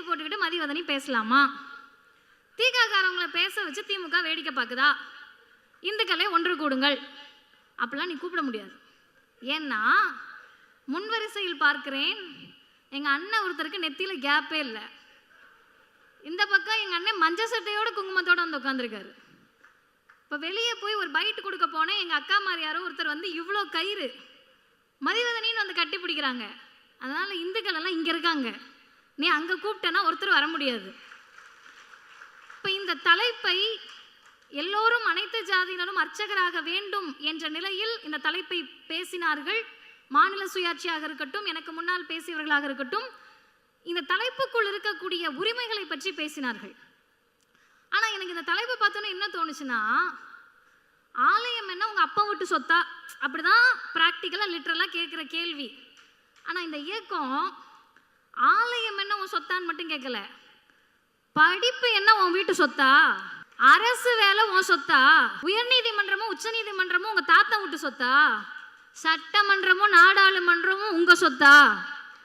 வேஷ்டியை போட்டுக்கிட்டு மதிவதனி பேசலாமா? தீகாக்காரவங்களை பேச வச்சு திமுக வேடிக்கை பார்க்குதா இந்துக்களே ஒன்று கூடுங்கள். அப்படிலாம் நீ கூப்பிட முடியாது. ஏன்னா முன்வரிசையில் பார்க்கிறேன் எங்கள் அண்ணன் ஒருத்தருக்கு நெத்தியில் கேப்பே இல்லை. இந்த பக்கம் எங்கள் அண்ணன் மஞ்சள் சட்டையோட குங்குமத்தோட வந்து உட்காந்துருக்காரு இப்போ வெளியே போய் ஒரு பைட் கொடுக்க போனேன். எங்கள் அக்கா மாதிரி யாரோ ஒருத்தர் வந்து இவ்வளோ கயிறு மதிவதனின்னு வந்து கட்டி பிடிக்கிறாங்க. அதனால் இந்துக்கள் எல்லாம் இங்கே இருக்காங்க. நீ அங்கே கூப்பிட்டேன்னா ஒருத்தர் வர முடியாது. இப்போ இந்த தலைப்பை எல்லோரும் அனைத்து ஜாதியினரும் அர்ச்சகராக வேண்டும் என்ற நிலையில் இந்த தலைப்பை பேசினார்கள். மாநில சுயாட்சியாக இருக்கட்டும் எனக்கு முன்னால் பேசியவர்களாக இருக்கட்டும் இந்த தலைப்புக்குள் இருக்கக்கூடிய உரிமைகளை பற்றி பேசினார்கள். ஆனா எனக்கு இந்த தலைப்பை பார்த்தோன்னே என்ன தோணுச்சுன்னா ஆலயம் என்ன உங்க அப்பா விட்டு சொத்தா? அப்படிதான் ப்ராக்டிக்கலாக லிட்ரலா கேட்குற கேள்வி. ஆனா இந்த இயக்கம் ஆலயம் என்ன உன் சொத்தான்னு மட்டும் கேட்கல படிப்பு என்ன உன் வீட்டு சொத்தா? அரசு வேலை உன் சொத்தா? உயர்நீதிமன்றமும் உச்சநீதிமன்றமும் உங்க தாத்தா வீட்டு சொத்தா? சட்டமன்றமும் நாடாளுமன்றமும் உங்க சொத்தா?